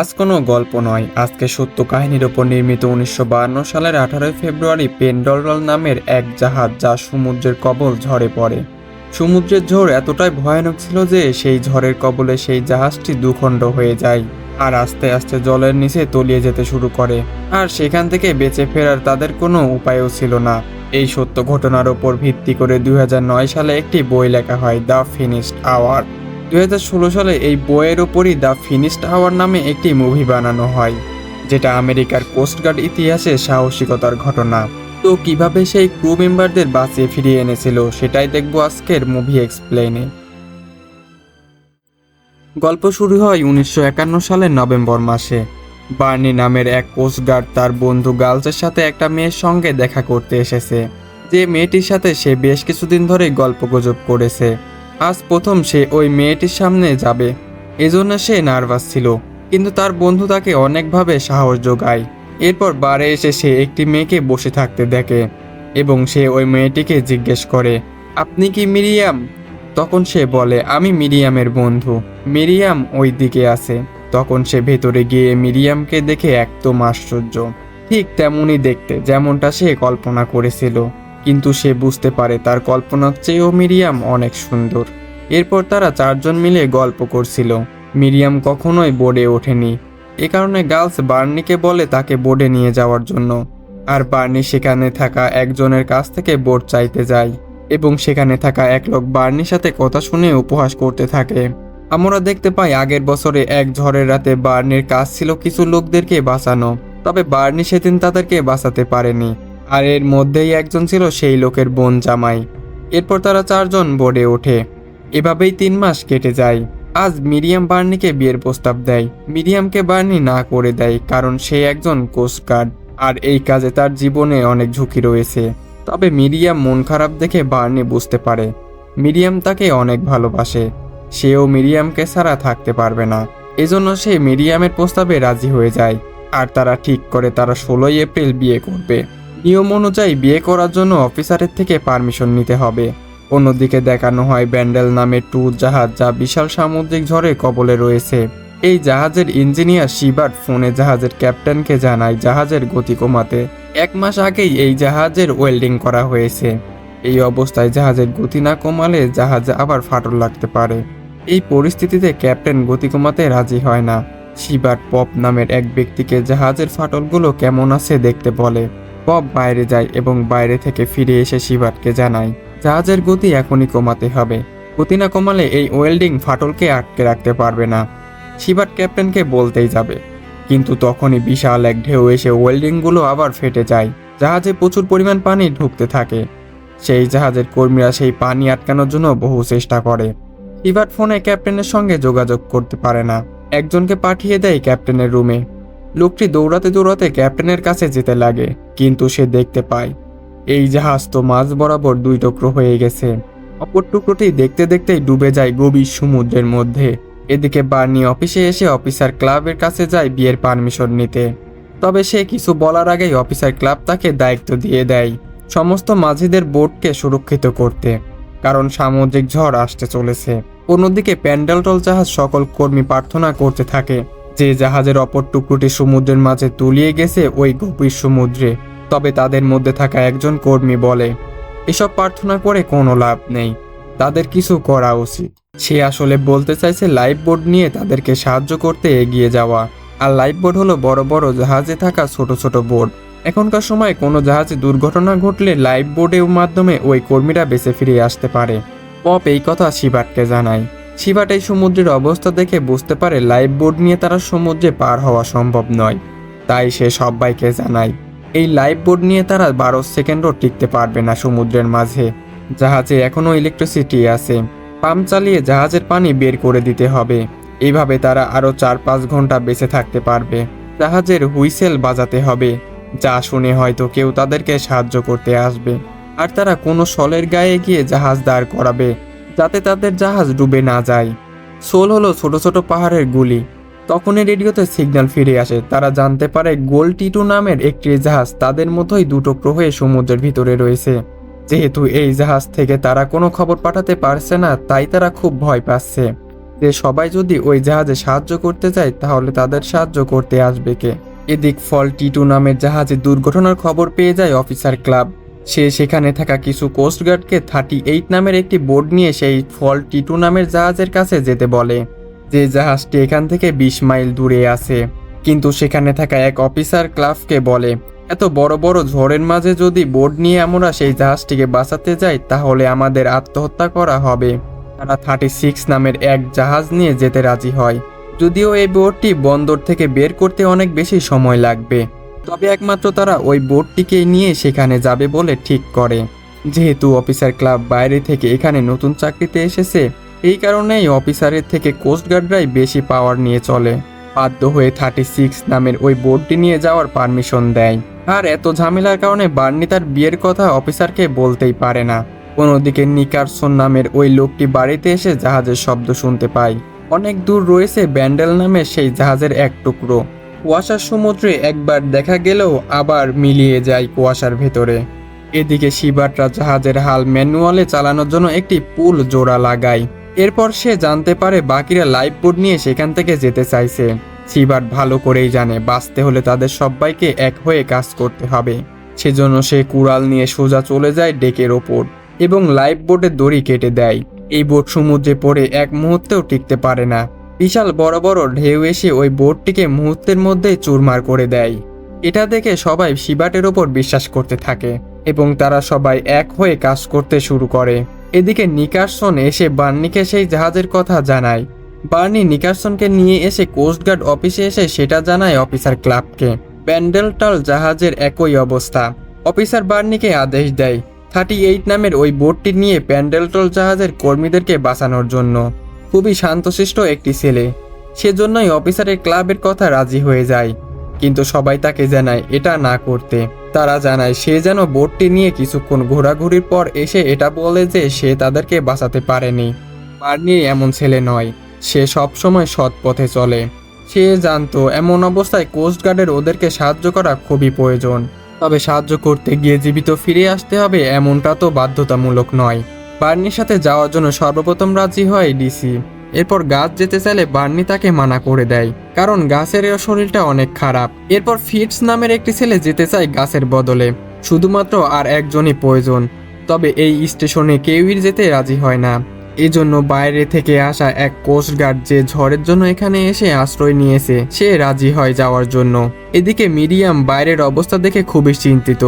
আজ কোনো গল্প নয়। আজকে সত্য কাহিনীর ওপর নির্মিত উনিশশো সালের আঠারোই ফেব্রুয়ারি পেন্ডলরল নামের এক জাহাজ যা সমুদ্রের কবল ঝড়ে পড়ে। সমুদ্রের ঝড় এতটাই ভয়ানক ছিল যে সেই ঝড়ের কবলে সেই জাহাজটি দুখণ্ড হয়ে যায় আর আস্তে আস্তে জলের নিচে তলিয়ে যেতে শুরু করে। আর সেখান থেকে বেঁচে ফেরার তাদের কোনো উপায়ও ছিল না। এই সত্য ঘটনার ওপর ভিত্তি করে দুই হাজার নয় সালে একটি বই লেখা হয়, দ্য ফিনিশড আওয়ার দুই হাজার ষোলো সালে এই বইয়ের ওপরই দ্য ফিনিশড আওয়ার নামে একটি মুভি বানানো হয়, যেটা আমেরিকার কোস্টগার্ড ইতিহাসে সাহসিকতার ঘটনা। তো কীভাবে সেই ক্রু মেম্বারদের বাঁচিয়ে ফিরিয়ে এনেছিল, সেটাই দেখব আজকের মুভি এক্সপ্লেনে গল্প শুরু হয় উনিশশো একান্ন সালের নভেম্বর মাসে। বার্নি নামের এক কোস্টগার্ড তার বন্ধু গার্লসের সাথে একটা মেয়ের সঙ্গে দেখা করতে এসেছে। যে মেয়েটির সাথে সে বেশ কিছুদিন ধরে গল্পগুজব করেছে। আজ প্রথম সে ওই মেয়েটির সামনে যাবে। এজন্য সে নার্ভাস ছিল, কিন্তু তার বন্ধু তাকে অনেকভাবে সাহস যোগায়। এরপর বারে এসে সে একটি মেয়েকে বসে থাকতে দেখে এবং সে ওই মেয়েটিকে জিজ্ঞেস করে, আপনি কি মিরিয়াম? তখন সে বলে, আমি মিরিয়ামের বন্ধু। মিরিয়াম ওই দিকে আছে। তখন সে ভেতরে গিয়ে মিরিয়ামকে দেখে একদম আশ্চর্য। ঠিক তেমনই দেখতে, যেমনটা সে কল্পনা করেছিল। কিন্তু সে বুঝতে পারে তার কল্পনার চেয়েও মিরিয়াম অনেক সুন্দর। এরপর তারা চারজন মিলে গল্প করছিল। মিরিয়াম কখনোই বোর্ডে ওঠেনি। এ কারণে গার্লস বার্নিকে বলে তাকে বোর্ডে নিয়ে যাওয়ার জন্য। আর বার্নি সেখানে থাকা একজনের কাছ থেকে বোর্ড চাইতে যায় এবং সেখানে থাকা এক লোক বার্নির সাথে কথা শুনে উপহাস করতে থাকে। আমরা দেখতে পাই আগের বছরে এক ঝড়ের রাতে বার্নির কাজ ছিল কিছু লোকদেরকে বাঁচানো, তবে বার্নি সেদিন তাদেরকে বাঁচাতে পারেনি। আর এর মধ্যেই একজন ছিল সেই লোকের বোন জামাই। এরপর তারা চারজন বোর্ডে ওঠে। এভাবেই তিন মাস কেটে যায়। আজ মিরিয়াম বার্নিকে বিয়ের প্রস্তাব দেয়। মিরিয়ামকে বার্নি না করে দেয়, কারণ সে একজন কোস্টগার্ড আর এই কাজে তার জীবনে অনেক ঝুঁকি রয়েছে। তবে মিরিয়াম মন খারাপ দেখে বার্নি বুঝতে পারে। মিরিয়াম তাকে অনেক ভালোবাসে। সেও মিরিয়ামকে ছাড়া থাকতে পারবে না। এজন্য সে মিরিয়ামের প্রস্তাবে রাজি হয়ে যায়। আর তারা ঠিক করে তারা ষোলোই এপ্রিল বিয়ে করবে। নিয়ম অনুযায়ী বিয়ে করার জন্য অফিসারের থেকে পারমিশন নিতে হবে। অন্যদিকে দেখানো হয় ব্যান্ডেল নামের ট্যুর জাহাজ যা বিশাল সামুদ্রিক ঝড়ে কবলে রয়েছে। এই জাহাজের ইঞ্জিনিয়ার শিবার্ট ফোনে জাহাজের ক্যাপ্টেনকে জানায়, জাহাজের গতি কমাতে এক মাস আগেই এই জাহাজের ওয়েল্ডিং করা হয়েছে। এই অবস্থায় জাহাজের গতি না কমালে জাহাজে আবার ফাটল লাগতে পারে। এই পরিস্থিতিতে ক্যাপ্টেন গতি কমাতে রাজি হয় না। শিবার্ট পপ নামের এক ব্যক্তিকে জাহাজের ফাটলগুলো কেমন আছে দেখতে বলে। পপ বাইরে যায় এবং বাইরে থেকে ফিরে এসে শিবার্টকে জানায় জাহাজের গতি এখনই কমাতে হবে। গতি না কমালে এই ওয়েল্ডিং ফাটলকে আটকে রাখতে পারবে না। শিবার্ট ক্যাপ্টেনকে বলতেই যাবে। কিন্তু তখনই বিশাল এক ঢেউ এসে ওয়েল্ডিংগুলো আবার ফেটে যায়। জাহাজে প্রচুর পরিমাণ পানি ঢুকতে থাকে। সেই জাহাজের কর্মীরা সেই পানি আটকানোর জন্য বহু চেষ্টা করে। শিবার্ট ফোনে ক্যাপ্টেনের সঙ্গে যোগাযোগ করতে পারে না। একজনকে পাঠিয়ে দেয় ক্যাপ্টেনের রুমে। লোকটি দৌড়াতে দৌড়াতে ক্যাপ্টেনের কাছে যেতে লাগে, কিন্তু সে দেখতে পায় এই জাহাজ তো মাঝ বরাবর দুই টুকরো হয়ে গেছে। অপর টুকরোটি দেখতে দেখতেই ডুবে যায় গভীর সমুদ্রের মধ্যে। এদিকে বার্নি অফিসে এসে অফিসার ক্লাবের কাছে যায় বিয়ের পারমিশন নিতে। তবে সে কিছু বলার আগেই অফিসার ক্লাব তাকে দায়িত্ব দিয়ে দেয় সমস্ত মাঝিদের বোটকে সুরক্ষিত করতে, কারণ সামুদ্রিক ঝড় আসতে চলেছে। অন্যদিকে প্যান্ডেলটল জাহাজ সকল কর্মী প্রার্থনা করতে থাকে, যে জাহাজের অপর টুকরোটি সমুদ্রের মাঝে তুলিয়ে গেছে ওই গভীর সমুদ্রে। তবে তাদের মধ্যে থাকা একজন কর্মী বলে, এসব প্রার্থনা করে কোনো লাভ নেই। তাদের কিছু করা উচিত। সে আসলে বলতে চাইছে লাইফ বোর্ড নিয়ে তাদেরকে সাহায্য করতে এগিয়ে যাওয়া। আর লাইফ বোর্ড হলো বড় বড় জাহাজে থাকা ছোট ছোট বোর্ড এখনকার সময় কোনো জাহাজে দুর্ঘটনা ঘটলে লাইফ বোর্ডের মাধ্যমে ওই কর্মীরা বেঁচে ফিরে আসতে পারে। পপ এই কথা শিবাটকে জানায়। শিবাট এই সমুদ্রের অবস্থা দেখে বুঝতে পারে লাইফ বোর্ড নিয়ে তারা সমুদ্রে পার হওয়া সম্ভব নয়। তাই সে সবাইকে জানায় এই লাইফ বোর্ড নিয়ে তারা বারো সেকেন্ডও টিকতে পারবে না সমুদ্রের মাঝে। জাহাজে এখনও ইলেকট্রিসিটি আছে। পাম্প চালিয়ে জাহাজের পানি বের করে দিতে হবে। এইভাবে তারা আরও চার পাঁচ ঘণ্টা বেঁচে থাকতে পারবে। জাহাজের হুইসেল বাজাতে হবে। যা শুনে হয়তো কেউ তাদেরকে সাহায্য করতে আসবে। আর তারা কোনো সলের গায়ে গিয়ে জাহাজ দাঁড় করাবে, যাতে তাদের জাহাজ ডুবে না যায়। সোল হলো ছোট ছোট পাহাড়ের গুলি। তখনই রেডিওতে সিগন্যাল ফিরে আসে। তারা জানতে পারে গোল টিটু নামের একটি জাহাজ তাদের মতোই দুটো হয়ে সমুদ্রের ভিতরে রয়েছে। যেহেতু এই জাহাজ থেকে তারা কোনো খবর পাঠাতে পারছে না, তাই তারা খুব ভয় পাচ্ছে। যে সবাই যদি ওই জাহাজে সাহায্য করতে চায় তাহলে তাদের সাহায্য করতে আসবে কে? এদিক ফল টিটু নামের জাহাজে দুর্ঘটনার খবর পেয়ে যায় অফিসার ক্লাব। সে সেখানে থাকা কিছু কোস্টগার্ডকে থার্টি এইট নামের একটি বোর্ড নিয়ে সেই ফল টিটু নামের জাহাজের কাছে যেতে বলে। যে জাহাজটি এখান থেকে বিশ মাইল দূরে আছে। কিন্তু সেখানে থাকা এক অফিসার ক্লাবকে বলে, এত বড় বড় ঝড়ের মাঝে যদি বোর্ড নিয়ে আমরা সেই জাহাজটিকে বাঁচাতে যাই, তাহলে আমাদের আত্মহত্যা করা হবে। তারা থার্টি সিক্স নামের এক জাহাজ নিয়ে যেতে রাজি হয়। যদিও এই বোটটি বন্দর থেকে বের করতে অনেক বেশি সময় লাগবে। তবে একমাত্র তারা ওই বোটটিকে নিয়ে সেখানে যাবে বলে ঠিক করে। যেহেতু অফিসার ক্লাব বাইরে থেকে এখানে নতুন চাকরিতে এসেছে এই কারণেই অফিসারের থেকে কোস্টগার্ডরাই বেশি পাওয়ার নিয়ে চলে। বাধ্য হয়ে থার্টি সিক্স নামের ওই বোর্ডটি নিয়ে যাওয়ার পারমিশন দেয়। আর এত ঝামেলার কারণে বার্নি তার বিয়ের কথা অফিসারকে বলতেই পারে না। অন্যদিকে নিকারসন নামের ওই লোকটি বাড়িতে এসে জাহাজের শব্দ শুনতে পায়। অনেক দূর রয়েছে ব্যান্ডেল নামে সেই জাহাজের এক টুকরো। কুয়াশার সমুদ্রে একবার দেখা গেলেও আবার মিলিয়ে যায় কুয়াশার ভেতরে। এদিকে শিবাটরা জাহাজের হাল ম্যানুয়ালে চালানোর জন্য একটি পুল জোড়া লাগায়। এরপর সে জানতে পারে বাকিরা লাইফ বোর্ড নিয়ে সেখান থেকে যেতে চাইছে। শিবাট ভালো করেই জানে, বাঁচতে হলে তাদের সবাইকে এক হয়ে কাজ করতে হবে। সেজন্য সে কুড়াল নিয়ে সোজা চলে যায় ডেকের ওপর এবং লাইফ বোর্ডের দড়ি কেটে দেয়। এই বোট সমুদ্রে পড়ে এক মুহূর্তেও টিকতে পারে না। বিশাল বড় বড় ঢেউ এসে ওই বোটটিকে মুহূর্তের মধ্যেই চুরমার করে দেয়। এটা দেখে সবাই শিবাটের ওপর বিশ্বাস করতে থাকে এবং তারা সবাই এক হয়ে কাজ করতে শুরু করে। এদিকে নিকারসন এসে বার্নিকে সেই জাহাজের কথা জানায়। বার্নি নিকারসনকে নিয়ে এসে কোস্টগার্ড অফিসে এসে সেটা জানায় অফিসার ক্লাবকে। প্যান্ডেলটাল জাহাজের একই অবস্থা। অফিসার বার্নিকে আদেশ দেয় থার্টি এইট নামের ওই বোটটি নিয়ে প্যান্ডেলটল জাহাজের কর্মীদেরকে বাঁচানোর জন্য। খুবই শান্তশিষ্ট একটি ছেলে। সেজন্যই অফিসারের ক্লাবের কথা রাজি হয়ে যায়। কিন্তু সবাই তাকে জানায়, এটা না করতে। তারা জানায়, সে যেন বোটটি নিয়ে কিছুক্ষণ ঘোরাঘুরির পর এসে এটা বলে যে সে তাদেরকে বাঁচাতে পারেনি। বার্নি এমন ছেলে নয়। সে সবসময় সৎ পথে চলে। সে জানতো এমন অবস্থায় কোস্টগার্ডের ওদেরকে সাহায্য করা খুবই প্রয়োজন। তবে সাহায্য করতে গিয়ে জীবিত ফিরে আসতে হবে এমনটা তো বাধ্যতামূলক নয়। বার্নির সাথে যাওয়ার জন্য সর্বপ্রথম রাজি হয় ডিসি। এরপর গাছ যেতে চাইলে বার্নি তাকে মানা করে দেয়, কারণ গাছের শরীরটা অনেক খারাপ। এরপর ফিটস নামের একটি ছেলে যেতে চায় গাছের বদলে, শুধুমাত্র আর একজনই প্রয়োজন। তবে এই স্টেশনে কেউই যেতে রাজি হয় না। এজন্য বাইরে থেকে আসা এক কোস্টগার্ড যে ঝড়ের জন্য এখানে এসে আশ্রয় নিয়েছে, সে রাজি হয় যাওয়ার জন্য। এদিকে মিডিয়াম বাইরের অবস্থা দেখে খুবই চিন্তিত।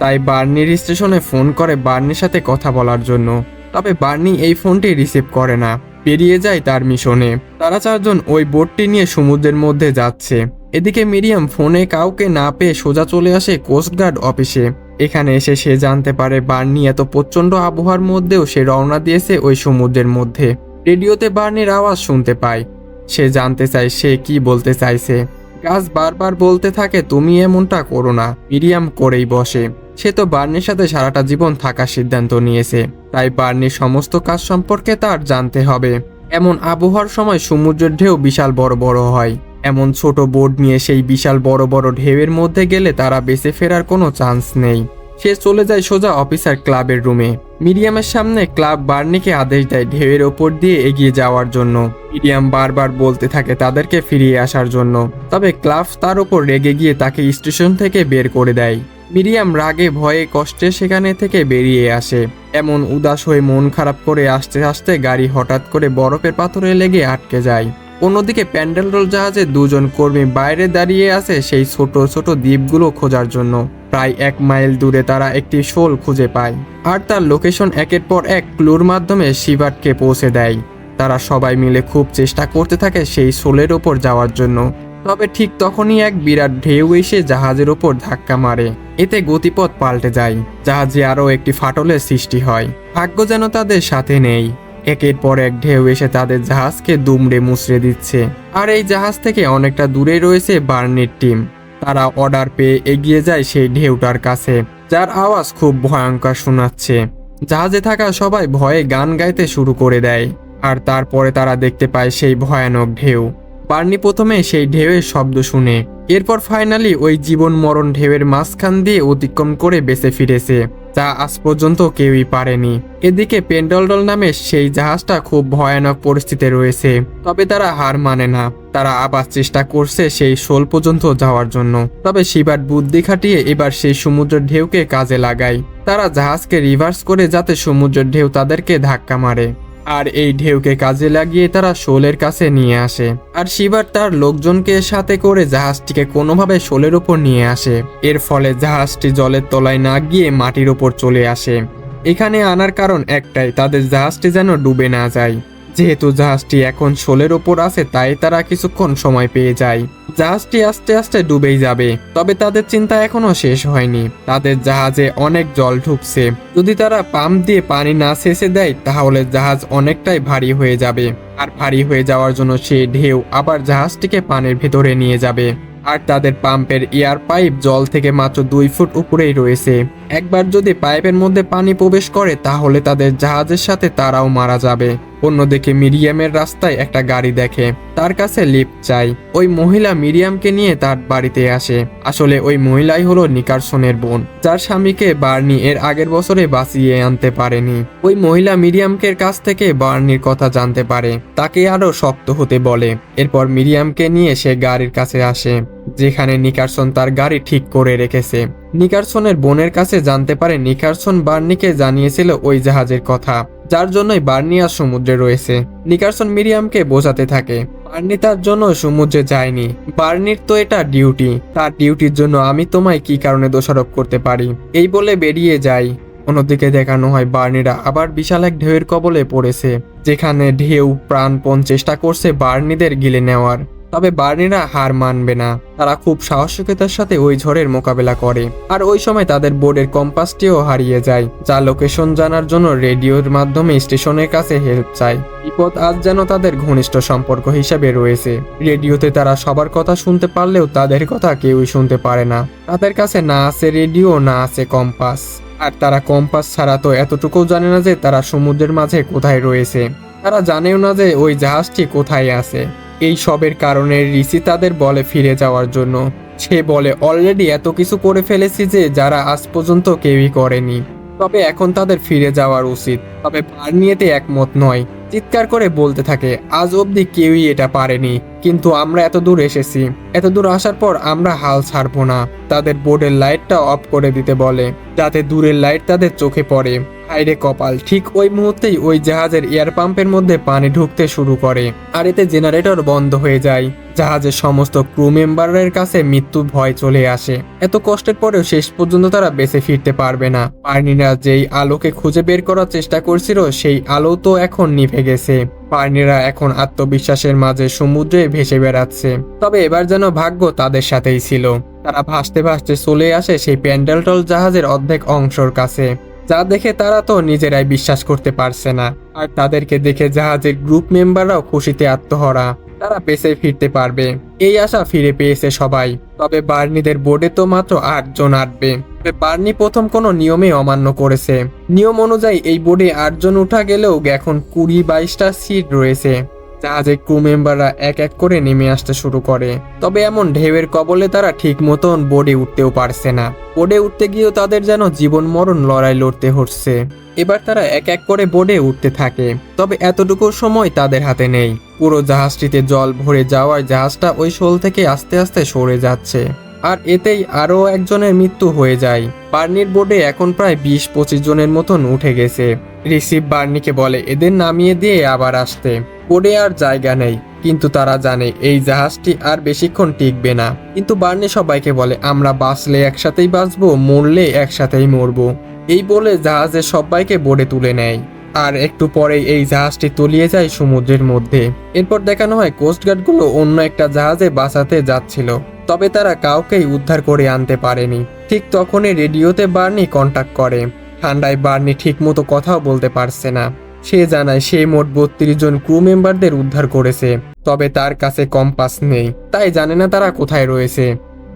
তাই বার্নির স্টেশনে ফোন করে বার্নির সাথে কথা বলার জন্য। তবে বার্নি এই ফোনটি রিসিভ করে না। বেরিয়ে যায় তার মিশনে। তারা চারজন ওই বোটটি নিয়ে সমুদ্রের মধ্যে যাচ্ছে। এদিকে মিরিয়াম ফোনে কাউকে না পেয়ে সোজা চলে আসে কোস্টগার্ড অফিসে। এখানে এসে সে জানতে পারে বার্নি এত প্রচণ্ড আবহাওয়ার মধ্যেও সে রওনা দিয়েছে ওই সমুদ্রের মধ্যে। রেডিওতে বার্নির আওয়াজ শুনতে পায়। সে জানতে চায় সে কি বলতে চাইছে। গাছ বারবার বলতে থাকে, তুমি এমনটা করো না। মিরিয়াম করেই বসে। সে তো বার্নির সাথে সারাটা জীবন থাকার সিদ্ধান্ত নিয়েছে। তাই বার্নির সমস্ত কাজ সম্পর্কে তার জানতে হবে। এমন আবহাওয়ার সময় সমুদ্রের ঢেউ বিশাল বড় বড় হয়। এমন ছোট বোর্ড নিয়ে সেই বিশাল বড় বড় ঢেউয়ের মধ্যে গেলে তারা বেঁচে ফেরার কোনো চান্স নেই। সে চলে যায় সোজা অফিসার ক্লাবের রুমে। মিডিয়ামের সামনে ক্লাব বার্নিকে আদেশ দেয় ঢেউয়ের ওপর দিয়ে এগিয়ে যাওয়ার জন্য। মিডিয়াম বারবার বলতে থাকে তাদেরকে ফিরিয়ে আসার জন্য। তবে ক্লাব তার ওপর রেগে গিয়ে তাকে স্টেশন থেকে বের করে দেয়। মিরিয়াম রাগে ভয়ে কষ্টে সেখানে থেকে বেরিয়ে আসে। এমন উদাস হয়ে মন খারাপ করে আসতে আসতে গাড়ি হঠাৎ করে বরফের পাথরে লেগে আটকে যায়। অন্যদিকে প্যান্ডেল রোল জাহাজে দুজন কর্মী বাইরে দাঁড়িয়ে আছে সেই ছোট ছোট দ্বীপগুলো খোঁজার জন্য। প্রায় এক মাইল দূরে তারা একটি শোল খুঁজে পায় আর তার লোকেশন একের পর এক ক্লুর মাধ্যমে শিবাটকে পৌঁছে দেয়। তারা সবাই মিলে খুব চেষ্টা করতে থাকে সেই শোলের ওপর যাওয়ার জন্য। তবে ঠিক তখনই এক বিরাট ঢেউ এসে জাহাজের ওপর ধাক্কা মারে। এতে গতিপথ পাল্টে যায়। জাহাজে আরও একটি ফাটলের সৃষ্টি হয়। ভাগ্য যেন তাদের সাথে নেই। একের পর এক ঢেউ এসে তাদের জাহাজকে দুমড়ে মুচড়ে দিচ্ছে। আর এই জাহাজ থেকে অনেকটা দূরে রয়েছে বার্নির টিম। তারা অর্ডার পেয়ে এগিয়ে যায় সেই ঢেউটার কাছে, যার আওয়াজ খুব ভয়ঙ্কর শোনাচ্ছে। জাহাজে থাকা সবাই ভয়ে গান গাইতে শুরু করে দেয়। আর তারপরে তারা দেখতে পায় সেই ভয়ানক ঢেউ। বার্নি প্রথমে সেই ঢেউয়ের শব্দ শুনে, এরপর ফাইনালি ওই জীবন মরণ ঢেউয়ের মাঝখান দিয়ে অতিক্রম করে বেঁচে ফিরেছে, যা আজ পর্যন্ত কেউই পারেনি। এদিকে পেন্ডলডল নামে সেই জাহাজটা খুব ভয়ানক পরিস্থিতিতে রয়েছে, তবে তারা হার মানে না। তারা আবার চেষ্টা করছে সেই শোল পর্যন্ত যাওয়ার জন্য। তবে শিবার বুদ্ধি খাটিয়ে এবার সেই সমুদ্রের ঢেউকে কাজে লাগায়। তারা জাহাজকে রিভার্স করে যাতে সমুদ্রের ঢেউ তাদেরকে ধাক্কা মারে। আর এই ঢেউকে কাজে লাগিয়ে তারা শোলের কাছে নিয়ে আসে। আর শিবার তার লোকজনকে সাথে করে জাহাজটিকে কোনোভাবে শোলের উপর নিয়ে আসে। এর ফলে জাহাজটি জলের তলায় না গিয়ে মাটির ওপর চলে আসে। এখানে আনার কারণ একটাই, তাদের জাহাজটি যেন ডুবে না যায়। যেহেতু জাহাজটি এখন শোলের ওপর আছে, তাই তারা কিছুক্ষণ সময় পেয়ে যায়। জাহাজটি আস্তে আস্তে ডুবেই যাবে, তবে তাদের চিন্তা এখনও শেষ হয়নি। তাদের জাহাজে অনেক জল ঢুকছে। যদি তারা পাম্প দিয়ে পানি না শেষে দেয়, তাহলে জাহাজ অনেকটাই ভারী হয়ে যাবে। আর ভারী হয়ে যাওয়ার জন্য সেই ঢেউ আবার জাহাজটিকে পানির ভেতরে নিয়ে যাবে। আর তাদের পাম্পের এয়ার পাইপ জল থেকে মাত্র দুই ফুট উপরেই রয়েছে। একবার যদি পাইপের মধ্যে পানি প্রবেশ করে, তাহলে তাদের জাহাজের সাথে তারাও মারা যাবে। অন্যদিকে মিরিয়ামের রাস্তায় একটা গাড়ি দেখে। তার কাছে লিফট চাই। ওই মহিলা মিরিয়ামকে নিয়ে তার বাড়িতে আসে। আসলে ওই মহিলাই হলো নিকারসনের বোন, যার স্বামীকে বার্নি এর আগের বছরে বাঁচিয়ে আনতে পারেনি। ওই মহিলা মিরিয়ামকে কাছ থেকে বার্নির কথা জানতে পারে। তাকে আরও শক্ত হতে বলে। এরপর মিরিয়ামকে নিয়ে সে গাড়ির কাছে আসে, যেখানে নিকারসন তার গাড়ি ঠিক করে রেখেছে। নিকারসনের বোনের কাছে জানতে পারে নিকারসন বার্নিকে জানিয়েছিল ওই জাহাজের কথা। যার জন্যই বার্নি আর সমুদ্রে রয়েছে। নিকারসন মিরিয়ামকে বোঝাতে থাকে, বার্নি তার জন্য সমুদ্রে যায়নি। বার্নির তো এটা ডিউটি, তার ডিউটির জন্য আমি তোমায় কি কারণে দোষারোপ করতে পারি? এই বলে বেরিয়ে যাই। অন্যদিকে দেখানো হয় বার্নিরা আবার বিশাল এক ঢেউয়ের কবলে পড়েছে, যেখানে ঢেউ, প্রাণপণ চেষ্টা করছে বার্নিদের গিলে নেওয়ার। তবে বার্নিরা হার মানবে না। তারা খুব সাহসিকতার সাথে ওই ঝড়ের মোকাবেলা করে। আর ওই সময় তাদের বোর্ডের কম্পাসটিও হারিয়ে যায়, যা লোকেশন জানার জন্য রেডিওর মাধ্যমে স্টেশনের কাছে হেল্প চায়। বিপদ আজ যেন তাদের ঘনিষ্ঠ সম্পর্ক হিসেবে রয়েছে। রেডিওতে তারা সবার কথা শুনতে পারলেও তাদের কথা কেউই শুনতে পারে না। তাদের কাছে না আছে রেডিও, না আছে কম্পাস। আর তারা কম্পাস ছাড়া তো এতটুকুও জানে না যে তারা সমুদ্রের মাঝে কোথায় রয়েছে। তারা জানেও না যে ওই জাহাজটি কোথায় আছে। এই সবের কারণে ঋষি তাদের বলে ফিরে যাওয়ার জন্য। সে বলে অলরেডি এত কিছু করে ফেলেছি যে যারা আজ পর্যন্ত কেউই করেনি। তবে এখন তাদের ফিরে যাওয়ার উচিত। তবে পার নিয়েতে একমত নয়। চিৎকার করে বলতে থাকে, আজ অবধি কেউই এটা পারেনি। কিন্তু আমরা এত দূর এসেছি। এত দূর আসার পর আমরা হাল ছাড়বো না। তাদের বোর্ডের লাইটটা অফ করে দিতে বলে, যাতে দূরের লাইট তাদের চোখে পড়ে। হাইরে কপাল। ঠিক ওই মুহূর্তেই ওই জাহাজের এয়ার পাম্পের মধ্যে পানি ঢুকতে শুরু করে আর এতে জেনারেটর বন্ধ হয়ে যায়। জাহাজের সমস্ত ক্রু মেম্বারের কাছে মৃত্যু ভয় চলে আসে। এত কষ্টের পরেও শেষ পর্যন্ত তারা বেঁচে ফিরতে পারবে না। পার্নিরা যেই আলোকে খুঁজে বের করার চেষ্টা করছিল, সেই আলো তো এখন নিভে গেছে। পার্নিরা এখন আত্মবিশ্বাসের মাঝে সমুদ্রে ভেসে বেড়াচ্ছে। তবে এবার যেন ভাগ্য তাদের সাথেই ছিল। তারা ভাসতে ভাসতে চলে আসে সেই প্যান্ডেলটল জাহাজের অর্ধেক অংশর কাছে। যা দেখে তারা তো নিজেরাই বিশ্বাস করতে পারছে না। আর তাদেরকে দেখে জাহাজের গ্রুপ মেম্বাররাও খুশিতে আত্মহরা। তারা বেঁচে ফিরতে পারবে। এই আশা ফিরে পেয়েছে সবাই। তবে বার্নিদের বোর্ডে তো মাত্র আটজন আটবে। বার্নি প্রথম কোনো নিয়মে অমান্য করেছে। নিয়ম অনুযায়ী এই বোর্ডে আটজন উঠা গেলেও এখন কুড়ি বাইশটা সিট রয়েছে। জাহাজের ক্রু মেম্বাররা এক এক করে নেমে আসতে শুরু করে। তবে এমন ঢেউয়ের কবলে তারা ঠিক মতন বোর্ডে উঠতেও পারছে না। বোর্ডে উঠতে গিয়েও তাদের যেন জীবন মরণ লড়াই লড়তে হচ্ছে। এবার তারা এক এক করে বোর্ডে উঠতে থাকে। তবে এতটুকু সময় তাদের হাতে নেই। পুরো জাহাজটিতে জল ভরে যাওয়ায় জাহাজটা ওই শোল থেকে আস্তে আস্তে সরে যাচ্ছে। আর এতেই আরও একজনের মৃত্যু হয়ে যায়। বার্নির বোর্ডে এখন প্রায় বিশ পঁচিশ জনের মতন উঠে গেছে। রিসিভ বার্নিকে বলে, এদের নামিয়ে দিয়ে আবার আসতে। বোর্ডে আর জায়গা নেই। কিন্তু তারা জানে এই জাহাজটি আর বেশিক্ষণ টিকবে না। কিন্তু বার্নি সবাইকে বলে, আমরা বাঁচলে একসাথেই বাঁচবো, মরলে একসাথেই মরবো। এই বলে জাহাজের সবাইকে বোর্ডে তুলে নেয়। আর একটু পরেই এই জাহাজটি তলিয়ে যায় সমুদ্রের মধ্যে। এরপর দেখানো হয় কোস্টগার্ডগুলো অন্য একটা জাহাজে বাঁচাতে যাচ্ছিল। তবে তারা কাউকেই উদ্ধার করে আনতে পারেনি। ঠিক তখনই রেডিওতে বার্নি কন্ট্যাক্ট করে। ঠান্ডায় বার্নি ঠিকমতো কথাও বলতে পারছে না। সে জানায় সে মোট বত্রিশ জন ক্রু মেম্বারদের উদ্ধার করেছে, তবে তার কাছে কম্পাস নেই। তাই জানে না তারা কোথায় রয়েছে।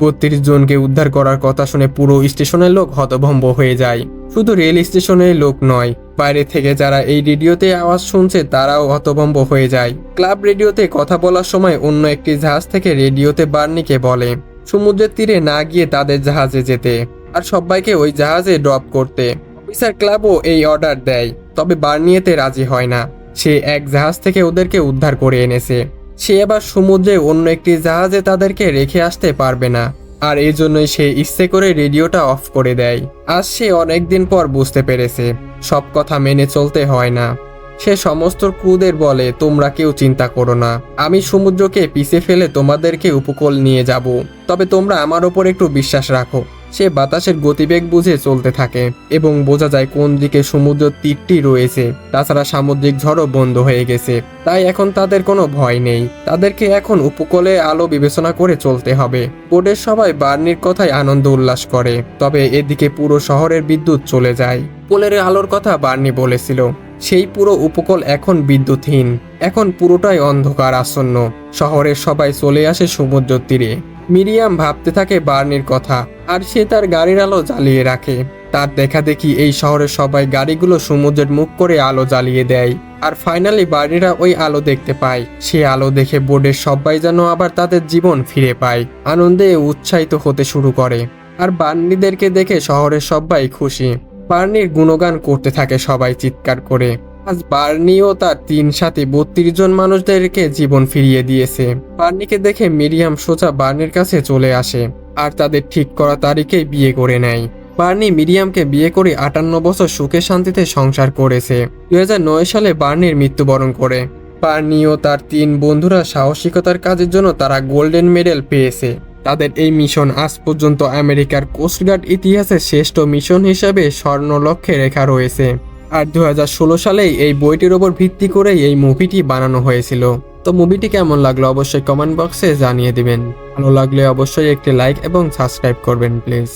বত্রিশ জনকে উদ্ধার করার কথা শুনে পুরো স্টেশনের লোক হতভম্ব হয়ে যায়। শুধু রেল স্টেশনের লোক নয়, বাইরে থেকে যারা এই রেডিওতে আওয়াজ শুনছে তারাও হতভম্ব হয়ে যায়। ক্লাব রেডিওতে কথা বলার সময় অন্য একটি জাহাজ থেকে রেডিওতে বার্নিকে বলে, সমুদ্রের তীরে না গিয়ে তাদের জাহাজে যেতে। আর সবাইকে ওই জাহাজে ড্রপ করতে। অফিসার ক্লাবও এই অর্ডার দেয়, তবে বার্নিয়েতে রাজি হয় না। সে এক জাহাজ থেকে ওদেরকে উদ্ধার করে এনেছে। সে আবার সমুদ্রে অন্য একটি জাহাজে তাদেরকে রেখে আসতে পারবে না। আর এই জন্যই সে ইচ্ছে করে রেডিওটা অফ করে দেয়। আজ সে অনেকদিন পর বুঝতে পেরেছে, সব কথা মেনে চলতে হয় না। সে সমস্ত ক্রুদের বলে, তোমরা কেউ চিন্তা করো না। আমি সমুদ্রকে পিছে ফেলে তোমাদেরকে উপকূল নিয়ে যাব। তবে তোমরা আমার ওপর একটু বিশ্বাস রাখো। সে বাতাসের গতিবেগ বুঝে চলতে থাকে এবং বোঝা যায় কোন দিকে সমুদ্র তীরটি রয়েছে। তাছাড়া সামুদ্রিক ঝড়ও বন্ধ হয়ে গেছে। তাই এখন তাদের কোনো ভয় নেই। তাদেরকে এখন উপকূলে আলো বিবেচনা করে চলতে হবে। বোর্ডের সবাই বার্নির কথায় আনন্দ উল্লাস করে। তবে এদিকে পুরো শহরের বিদ্যুৎ চলে যায়। পোলের আলোর কথা বার্নি বলেছিল। সেই পুরো উপকূল এখন বিদ্যুৎহীন। এখন পুরোটাই অন্ধকার আসন্ন। শহরের সবাই চলে আসে সমুদ্র তীরে। মিরিয়াম ভাবতে থাকে বার্নির কথা। আর সে তার গাড়ির আলো জ্বালিয়ে রাখে। তার দেখা দেখি এই শহরের সবাই গাড়িগুলো সমুদ্রের মুখ করে আলো জ্বালিয়ে দেয়। আর ফাইনালি বার্নিরা ওই আলো দেখতে পায়। সে আলো দেখে বোর্ডের সবাই যেন আবার তাদের জীবন ফিরে পায়। আনন্দে উৎসাহিত হতে শুরু করে। আর বার্নিদেরকে দেখে শহরের সবাই খুশি। বার্নির গুণগান করতে থাকে সবাই চিৎকার করে। আজ বার্নি ও তার তিন সাথে বত্রিশ জন মানুষদেরকে জীবন ফিরিয়ে দিয়েছে। বার্নিকে দেখে মিরিয়াম সোজা বার্নির কাছে চলে আসে। আর তাদের ঠিক করা তারিখেই বিয়ে করে নেয়। বার্নি মিরিয়ামকে বিয়ে করে আটান্ন বছর সুখে শান্তিতে সংসার করেছে। দুই হাজার নয় সালে বার্নির মৃত্যুবরণ করে। বার্নি ও তার তিন বন্ধুরা সাহসিকতার কাজের জন্য তারা গোল্ডেন মেডেল পেয়েছে। তাদের এই মিশন আজ পর্যন্ত আমেরিকার কোস্টগার্ড ইতিহাসে শ্রেষ্ঠ মিশন হিসেবে স্বর্ণ লক্ষ্যে রেখা রয়েছে। আর দু হাজার ষোলো সালেই এই বইটির ওপর ভিত্তি করেই এই মুভিটি বানানো হয়েছিল। তো মুভিটি কেমন লাগল অবশ্যই কমেন্ট বক্সে জানিয়ে দিবেন। ভালো লাগলে অবশ্যই একটি লাইক এবং সাবস্ক্রাইব করবেন, প্লিজ।